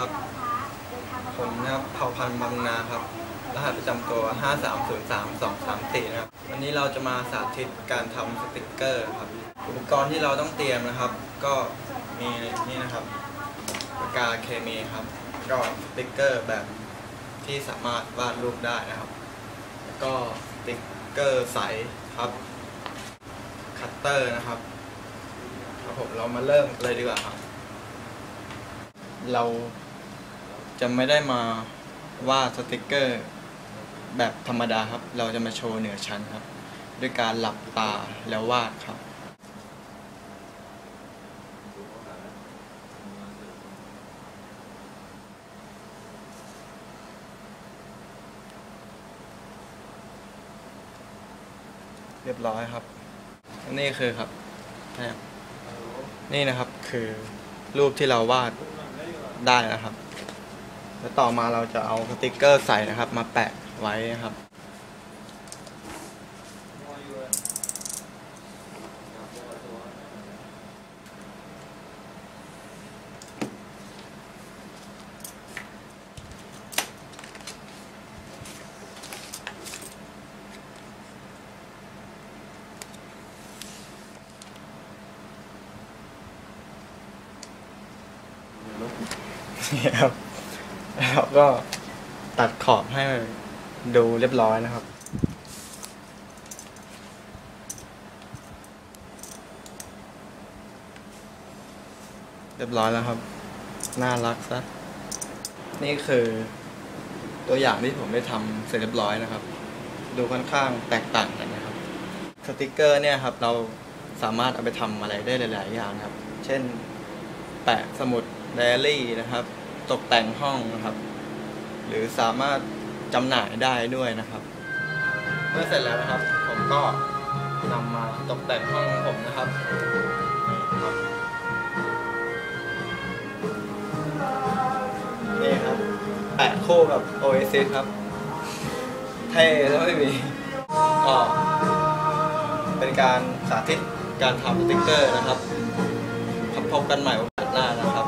ครับ ผมนะครับเผ่าพันธุ์บางนาครับ รหัสประจำตัว 5303234 นะครับ วันนี้เราจะมาสาธิตการทำสติกเกอร์ครับ อุปกรณ์ที่เราต้องเตรียมนะครับ ก็มีนี่นะครับปากกาเคมีครับ ก็สติกเกอร์แบบที่สามารถวาดรูปได้นะครับ แล้วก็สติกเกอร์ใสครับ คัตเตอร์นะครับ ครับผมเรามาเริ่มเลยดีกว่าครับ เรา จะไม่ได้มาวาดสติกเกอร์ แบบธรรมดาครับ เราจะมาโชว์เหนือชั้นครับ ด้วยการหลับตาแล้ววาดครับ เรียบร้อยครับ นี่คือครับนี่นะครับคือรูปที่เราวาดได้นะครับ แล้วต่อมาเราจะเอาสติกเกอร์ใส่นะครับ มาแปะไว้นะครับนี่ครับ แล้วก็ตัดขอบให้มันดูเรียบร้อยนะครับ เรียบร้อยแล้วครับ น่ารักซะนี่คือตัวอย่างที่ผมได้ทำเสร็จเรียบร้อยนะครับ ดูค่อนข้างแตกต่างกันนะครับ สติกเกอร์เนี่ยครับ เราสามารถเอาไปทำอะไรได้หลาย ๆ อย่างครับ เช่น แปะสมุดไดอารี่นะครับ ตกแต่งห้องนะครับ หรือสามารถจำหน่ายได้ด้วยนะครับ เมื่อเสร็จแล้วนะครับ ผมก็นำมาตกแต่งห้องของผมนะครับนี่ครับแปะคู่กับ Oasis ครับ เท่แล้วไม่มีก็เป็นการสาธิตการทำสติ๊กเกอร์นะครับพบกันใหม่โอกาสหน้านะครับ